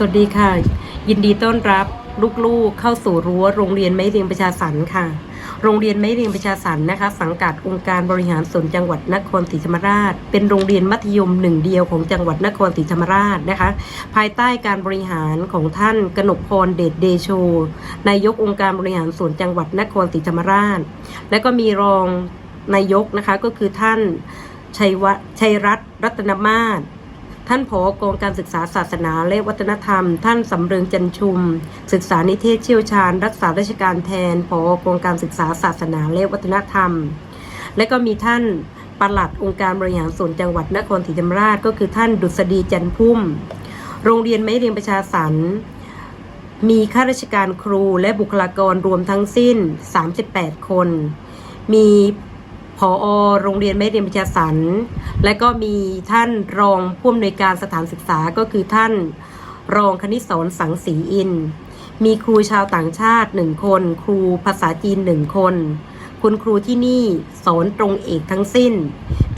สวัสดีค่ะ ยินดีต้อนรับลูกๆเข้าสู่รั้วโรงเรียนไม้เรียงประชาสรรค์ค่ะ โรงเรียนไม้เรียงประชาสรรค์นะคะ สังกัดองค์การบริหารส่วนจังหวัดนครศรีธรรมราช เป็นโรงเรียนมัธยมหนึ่งเดียวของจังหวัดนครศรีธรรมราชนะคะ ภายใต้การบริหารของท่านกนกพรเดชเดโชนายกองค์การบริหารส่วนจังหวัดนครศรีธรรมราช และก็มีรองนายกนะคะก็คือท่านชัยวะชัยรัตน์รัตนมาศ ท่านผอกองการศึกษาศาสนาและวัฒนธรรม ท่านสำเริงจันชุม ศึกษานิเทศเชี่ยวชาญ รักษาราชการแทนผอกองการศึกษาศาสนาและวัฒนธรรม และก็มีท่านปลัดองค์การบริหารส่วนจังหวัดนครศรีธรรมราชก็คือท่านดุษฎีจันพุ่ม โรงเรียนไม้เรียงประชาสรรค์มีข้าราชการครูและบุคลากรรวมทั้งสิ้น 38 คน มี ผอโรงเรียนไม่เรียนประชาสรรค์และก็มีท่านรองผู้อำนวยการสถานศึกษาก็คือท่านรองคณิตศรสังสีอิน มีครูชาวต่างชาติหนึ่งคน ครูภาษาจีนหนึ่งคน คุณครูที่นี่สอนตรงเอกทั้งสิ้น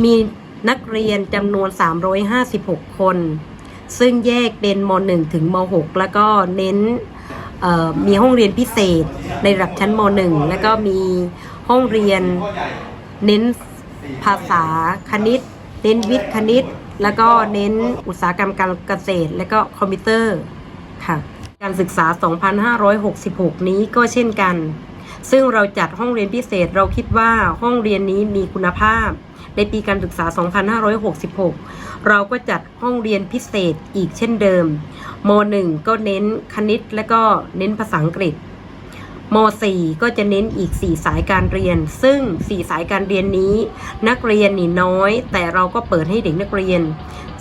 มีนักเรียนจำนวน 356 คน ซึ่งแยกเป็นม .1 ถึงม .6 แล้วก็เน้นมีห้องเรียนพิเศษในระดับชั้นม .1 แล้วก็มีห้องเรียน เน้นภาษาคณิต เน้นวิทย์คณิต แล้วก็เน้นอุตสาหกรรมการเกษตร และก็คอมพิวเตอร์ค่ะ การศึกษา 2566 นี้ก็เช่นกัน ซึ่งเราจัดห้องเรียนพิเศษเราคิดว่าห้องเรียนนี้มีคุณภาพ ในปีการศึกษา 2566 เราก็จัดห้องเรียนพิเศษอีกเช่นเดิมม .1 ก็เน้นคณิตและก็เน้นภาษาอังกฤษ ม .4 ก็จะเน้นอีก 4 สายการเรียน ซึ่ง 4 สายการเรียนนี้ นักเรียนนี่น้อย แต่เราก็เปิดให้เด็กนักเรียน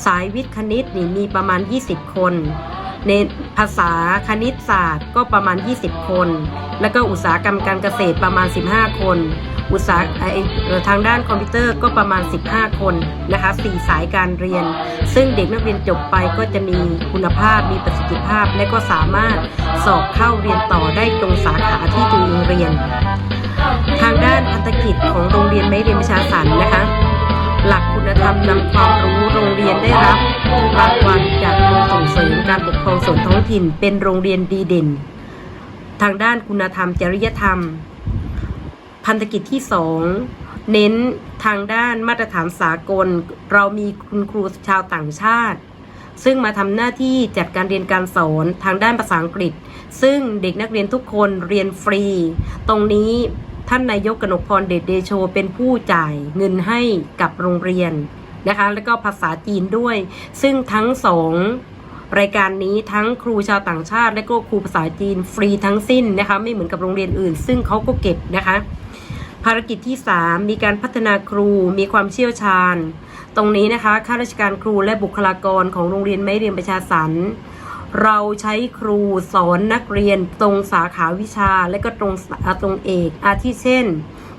สายวิทย์คณิตนี่มีประมาณ 20 คน ในภาษาคณิตศาสตร์ก็ประมาณ 20 คน แล้วก็อุตสาหกรรมการเกษตรประมาณ 15 คน อุตสาหทางด้านคอมพิวเตอร์ก็ประมาณ 15 คนนะคะ4สายการเรียน ซึ่งเด็กนักเรียนจบไปก็จะมีคุณภาพมีประสิทธิภาพ และก็สามารถสอบเข้าเรียนต่อได้ตรงสาขาที่ตัวเองเรียน ทางด้านพันธกิจของโรงเรียนไม่เรียนประชาสันนะคะหลักคุณธรรมนำความรู้โรงเรียนได้รับรางวัลจากกรมส่ง งส่วนท้องถิ่น เป็นโรงเรียนดีเด่น ทางด้านคุณธรรมจริยธรรม พันธกิจที่สองเน้นทางด้านมาตรฐานสากล เรามีคุณครูชาวต่างชาติ ซึ่งมาทำหน้าที่จัดการเรียนการสอนทางด้านภาษาอังกฤษ ซึ่งเด็กนักเรียนทุกคนเรียนฟรี ตรงนี้ท่านนายกกนกพรเดชเดโชเป็นผู้จ่ายเงินให้กับโรงเรียนนะคะ แล้วก็ภาษาจีนด้วย ซึ่งทั้งสอง รายการนี้ทั้งครูชาวต่างชาติ และก็ครูภาษาจีนฟรีทั้งสิ้นนะคะไม่เหมือนกับโรงเรียนอื่น ซึ่งเขาก็เก็บนะคะ ภารกิจที่ 3 มีการพัฒนาครูมีความเชี่ยวชาญ ตรงนี้นะคะข้าราชการครูและบุคลากรของโรงเรียนไม่เรียนประชาสันเราใช้ครูสอนนักเรียนตรงสาขาวิชาและก็ตรงสาตรงเอกอาทิเช่น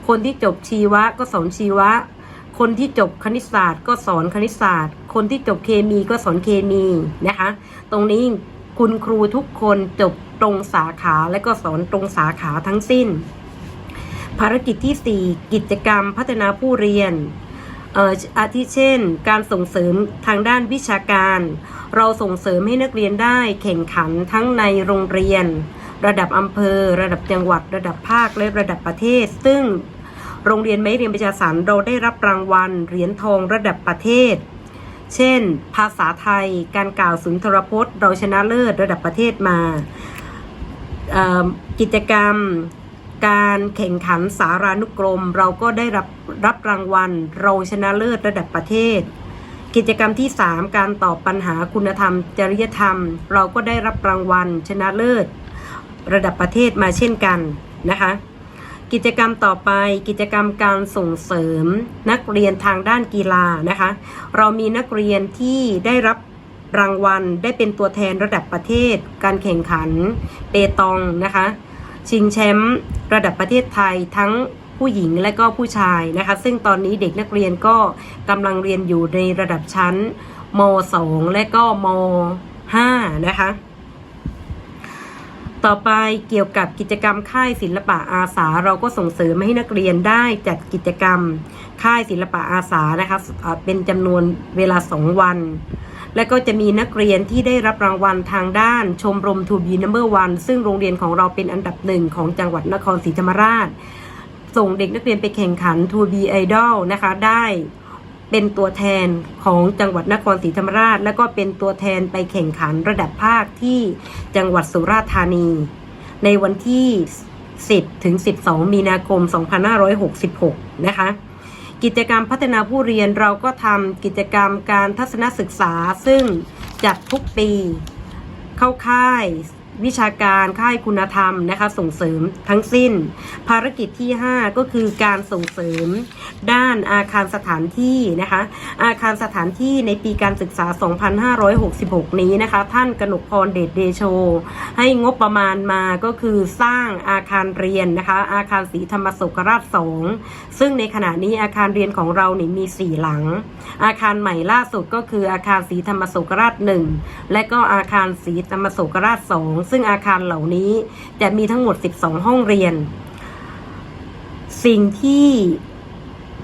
คนที่จบชีวะก็สอนชีวะ คนที่จบคณิตศาสตร์ก็สอนคณิตศาสตร์ คนที่จบเคมีก็สอนเคมีนะคะ ตรงนี้คุณครูทุกคนจบตรงสาขาและก็สอนตรงสาขาทั้งสิ้น ภารกิจที่ 4 กิจกรรมพัฒนาผู้เรียนเอ่ออาทิเช่น การส่งเสริมทางด้านวิชาการ เราส่งเสริมให้นักเรียนได้แข่งขันทั้งในโรงเรียน ระดับอำเภอ ระดับจังหวัด ระดับภาคและระดับประเทศ ซึ่ง โรงเรียนไม่เรียนประชาสรรเราได้รับรางวัลเหรียญทองระดับประเทศ เช่น ภาษาไทย การกล่าวสุนทรพจน์ เราชนะเลิศระดับประเทศมา กิจกรรมการแข่งขันสารานุกรม เราก็ได้รับรับรางวัลเราชนะเลิศระดับประเทศ กิจกรรมที่ 3 การตอบปัญหาคุณธรรม จริยธรรม เราก็ได้รับรางวัลชนะเลิศ ระดับประเทศมาเช่นกันนะคะ กิจกรรมต่อไปกิจกรรมการส่งเสริมนักเรียนทางด้านกีฬานะคะ เรามีนักเรียนที่ได้รับรางวัลได้เป็นตัวแทนระดับประเทศ การแข่งขันเปตองนะคะ ชิงแชมป์ระดับประเทศไทยทั้งผู้หญิงและก็ผู้ชายนะคะ ซึ่งตอนนี้เด็กนักเรียนก็กำลังเรียนอยู่ในระดับชั้นม .2 และก็ม .5 นะคะ ต่อไปเกี่ยวกับกิจกรรมค่ายศิลปะอาสา เราก็ส่งเสริมให้นักเรียนได้จัดกิจกรรมค่ายศิลปะอาสานะคะเป็นจำนวนเวลา 2 วัน และก็จะมีนักเรียนที่ได้รับรางวัลทางด้าน ชมรมทูบีนัมเบอร์วันซึ่งโรงเรียนของเราเป็นอันดับหนึ่งของจังหวัดนครศรีธรรมราช ส่งเด็กนักเรียนไปแข่งขัน To Be Idol นะคะได้ เป็นตัวแทนของจังหวัดนครศรีธรรมราช และก็เป็นตัวแทนไปแข่งขันระดับภาคที่จังหวัดสุราษฎร์ธานี ในวันที่ 10 ถึง 12 มีนาคม 2566 นะคะ กิจกรรมพัฒนาผู้เรียนเราก็ทำกิจกรรมการทัศนศึกษาซึ่งจัดทุกปี เข้าค่าย วิชาการค่ายคุณธรรมนะคะส่งเสริมทั้งสิ้น ภารกิจที่ 5 ก็คือการส่งเสริม ด้านอาคารสถานที่นะคะอาคารสถานที่ในปีการศึกษา 2566 นี้นะคะ ท่านกนกพรเดชเดโช ให้งบประมาณมาก็คือสร้างอาคารเรียนนะคะ อาคารศรีธรรมสุขราชสองซึ่งในขณะนี้อาคารเรียนของเราเนี่ยมี 4 หลัง อาคารใหม่ล่าสุดก็คืออาคารศรีธรรมสุขราชหนึ่งและก็อาคารศรีธรรมสุขราชสองซึ่งอาคารเหล่านี้จะมีทั้งหมด 12 ห้องเรียน สิ่งที่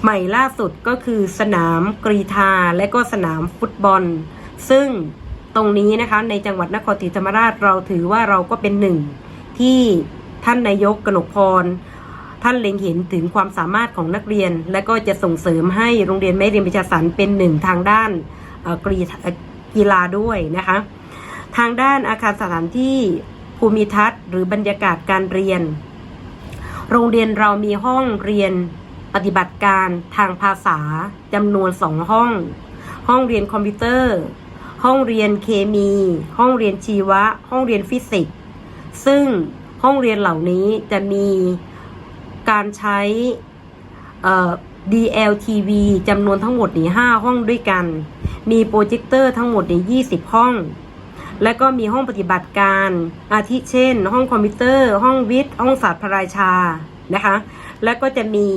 ใหม่ล่าสุดก็คือสนามกรีธาและก็สนามฟุตบอล ซึ่งตรงนี้นะคะในจังหวัดนครศรีธรรมราชเราถือว่าเราก็เป็นหนึ่งที่ท่านนายกกนกพร ท่านเล็งเห็นถึงความสามารถของนักเรียน และก็จะส่งเสริมให้โรงเรียนแม่เรียนประชาสันเป็นหนึ่งทางด้านกรีกีฬาด้วยนะคะ ทางด้านอาคารสถานที่ภูมิทัศน์ หรือบรรยากาศการเรียน โรงเรียนเรามีห้องเรียนปฏิบัติการทางภาษาจำนวนสองห้อง ห้องเรียนคอมพิวเตอร์ ห้องเรียนเคมี ห้องเรียนชีวะ ห้องเรียนฟิสิกส์ซึ่งห้องเรียนเหล่านี้จะมี การใช้ DLTV จำนวนทั้งหมดนี่5ห้องด้วยกัน มีโปรเจคเตอร์ทั้งหมดนี่20 ห้อง และก็มีห้องปฏิบัติการ อาทิเช่น ห้องคอมพิวเตอร์ ห้องวิทย์ ห้องศาสตร์พระราชา นะคะ และก็จะมี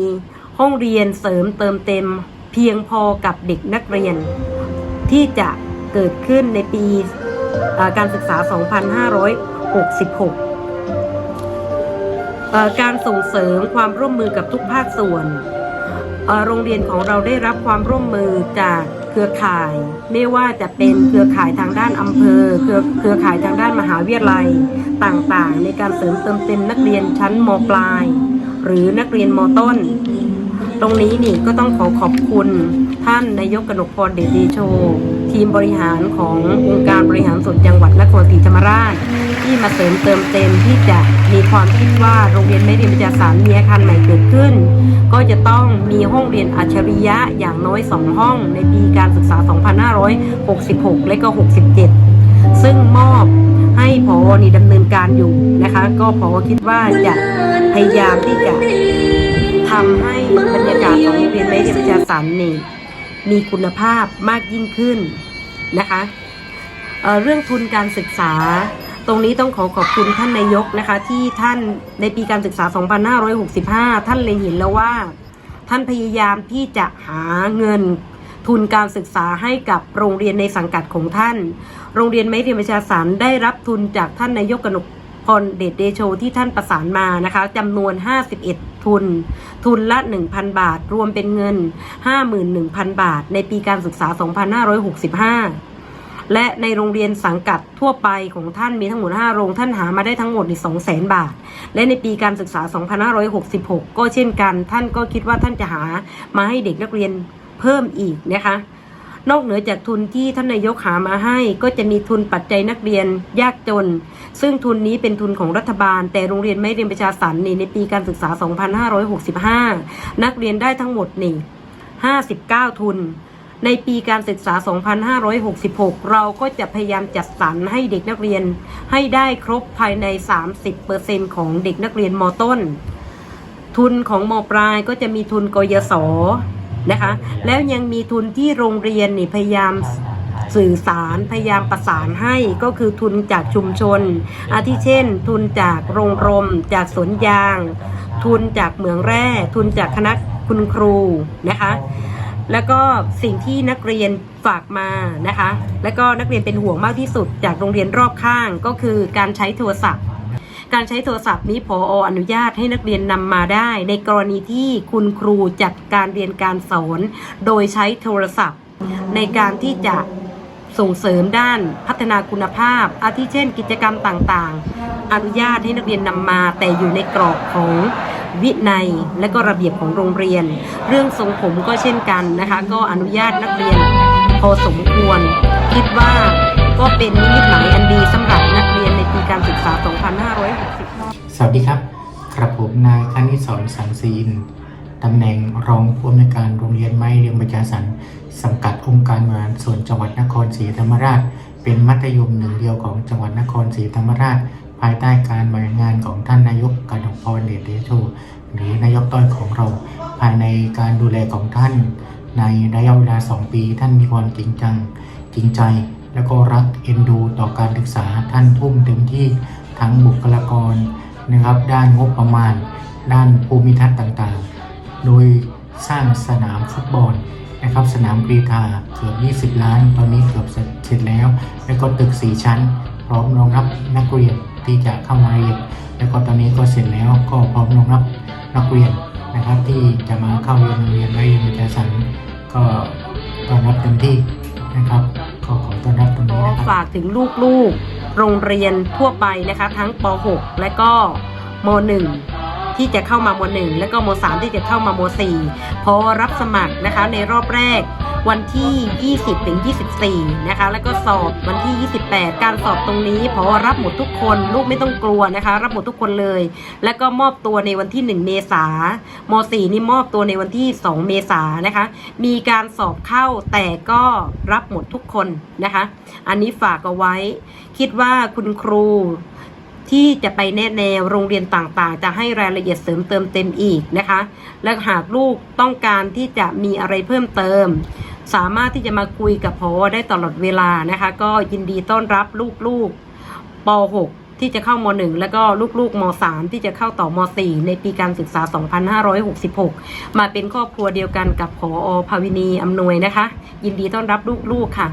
ห้องเรียนเสริมเติมเต็ม เพียงพอกับเด็กนักเรียน ที่จะเกิดขึ้นในปีการศึกษา 2566 การส่งเสริมความร่วมมือกับทุกภาคส่วน โรงเรียนของเราได้รับความร่วมมือจากเครือข่าย ไม่ว่าจะเป็นเครือข่ายทางด้านอำเภอ เครือเครือข่ายทางด้านมหาวิทยาลัยต่างๆ ในการเสริมเติมเต็มนักเรียนชั้นมปลาย หรือนักเรียนมต้น ตรงนี้นี่ก็ต้องขอขอบคุณท่านนายกกนกพรเดชเดโช ทีมบริหารขององค์การบริหารส่วนจังหวัดนครศรีธรรมราช ที่มาเสริมเติมเต็มที่จะมีความคิดว่าโรงเรียนไม่เรียนวิทยาศาสตร์มีอาคารใหม่เกิดขึ้น ก็จะต้องมีห้องเรียนอัจฉริยะอย่างน้อย 2 ห้องในปีการศึกษา 2566 และก็ 67 ซึ่งมอบให้พอนี่ดำเนินการอยู่นะคะ ก็พอคิดว่าจะพยายามที่จะ ทำให้บรรยากาศของโรงเรียนแม่เรียนประชาสันนี่มีคุณภาพมากยิ่งขึ้นนะคะเเรื่องทุนการศึกษา ตรงนี้ต้องขอขอบคุณท่านนายกนะคะ ที่ท่านในปีการศึกษา 2565 ท่านเล็งเห็นแล้วว่า ท่านพยายามที่จะหาเงินทุนการศึกษาให้กับโรงเรียนในสังกัดของท่าน โรงเรียนไม่เรียนประชาสันได้รับทุนจากท่านนายกกนกพรเดชเดโชที่ท่านประสานมานะคะจำนวน 51 ทุน ทุนละ 1,000 บาท รวมเป็นเงิน 51,000 บาท ในปีการศึกษา 2565 และในโรงเรียนสังกัดทั่วไปของท่านมีทั้งหมด 5 โรงท่านหามาได้ทั้งหมดใน200,000 บาท และในปีการศึกษา 2566 ก็เช่นกัน ท่านก็คิดว่าท่านจะหามาให้เด็กนักเรียนเพิ่มอีกนะคะ นอกเหนือจากทุนที่ท่านนายกหามาให้ ก็จะมีทุนปัจจัยนักเรียนยากจน ซึ่งทุนนี้เป็นทุนของรัฐบาล แต่โรงเรียนไม่เรียนประชาสันนี่ในปีการศึกษา 2565 นักเรียนได้ทั้งหมดนี่59 ทุน ในปีการศึกษา 2566 เราก็จะพยายามจัดสรรให้เด็กนักเรียนให้ได้ครบภายใน 30%ของเด็กนักเรียนมต้น ทุนของมปลายก็จะมีทุนกยศ นะคะ แล้วยังมีทุนที่โรงเรียนนี่พยายามสื่อสารพยายามประสานให้ก็คือทุนจากชุมชน อาทิเช่น ทุนจากโรงรม จากสวนยาง ทุนจากเหมืองแร่ ทุนจากคณะคุณครูนะคะ แล้วก็สิ่งที่นักเรียนฝากมานะคะ แล้วก็นักเรียนเป็นห่วงมากที่สุดจากโรงเรียนรอบข้างก็คือการใช้โทรศัพท์ การใช้โทรศัพท์นี้พออนุญาตให้นักเรียนนำมาได้ ในกรณีที่คุณครูจัดการเรียนการสอน โดยใช้โทรศัพท์ ในการที่จะส่งเสริมด้านพัฒนาคุณภาพ อาทิเช่น กิจกรรมต่างๆ อนุญาตให้นักเรียนนำมา แต่อยู่ในกรอบของวินัยและก็ระเบียบของโรงเรียน เรื่องทรงผมก็เช่นกันนะคะ ก็อนุญาตนักเรียนพอสมควร คิดว่าก็เป็นนิมิตหมายอันดีสำหรับ ในปีการศึกษา 2560 สวัสดีครับกระผมนายคณิศรสังศีนตำแหน่งรองผู้อำนวยการโรงเรียนไม้เรียงประชาสันสังกัดองค์การบริหารส่วนจังหวัดนครศรีธรรมราช เป็นมัธยมหนึ่งเดียวของจังหวัดนครศรีธรรมราช ภายใต้การบริหารงานของท่านนายกกนกพรเดชเดโชหรือนายกต้อยของเรา ภายในการดูแลของท่าน ในระยะเวลา 2 ปี ท่านมีความจริงจังจริงใจ แล้วก็รักเอ็นดูต่อการศึกษาท่านทุ่มเต็มที่ทั้งบุคลากรนะครับ ด้านงบประมาณ ด้านภูมิทัศน์ต่างๆ โดยสร้างสนามฟุตบอลนะครับสนามกรีฑาเกือบ 20 ล้าน ตอนนี้เกือบเสร็จแล้ว แล้วก็ตึก 4 ชั้น พร้อมรองรับนักเรียนที่จะเข้ามาเรียน แล้วก็ตอนนี้ก็เสร็จแล้วก็พร้อมรองรับนักเรียนนะครับที่จะมาเข้าเรียนโรงเรียนไว้เรียนวิทยาสันก็ต้อนรับเต็มที่นะครับ ก็ขอต้อนรับตรงนี้นะครับฝากถึงลูกๆ โรงเรียนทั่วไปนะคะ ทั้งป .6 และก็ม .1 ที่จะเข้ามาม .1 และก็ม .3 ที่จะเข้ามาม .4 พอรับสมัครนะคะในรอบแรก วันที่ 20ถึง24 นะคะ แล้วก็สอบวันที่ 28 การสอบตรงนี้พอรับหมดทุกคนลูกไม่ต้องกลัวนะคะ รับหมดทุกคนเลย แล้วก็มอบตัวในวันที่ 1 เมษาม4นี่มอบตัวในวันที่ 2 เมษานะคะ มีการสอบเข้าแต่ก็รับหมดทุกคนนะคะ อันนี้ฝากเอาไว้ คิดว่าคุณครูที่จะไปแนะแนวโรงเรียนต่างๆ จะให้รายละเอียดเสริมเติมเต็มอีกนะคะ และหากลูกต้องการที่จะมีอะไรเพิ่มเติม สามารถที่จะมาคุยกับพอได้ตลอดเวลานะคะ ก็ยินดีต้อนรับลูกๆป .6 ที่จะเข้าม .1 แล้วก็ลูกๆม .3 ที่จะเข้าต่อม .4 ในปีการศึกษา 2566 มาเป็นครอบครัวเดียวกันกับพอภาวินีอำนวยนะคะ ยินดีต้อนรับลูกๆค่ะ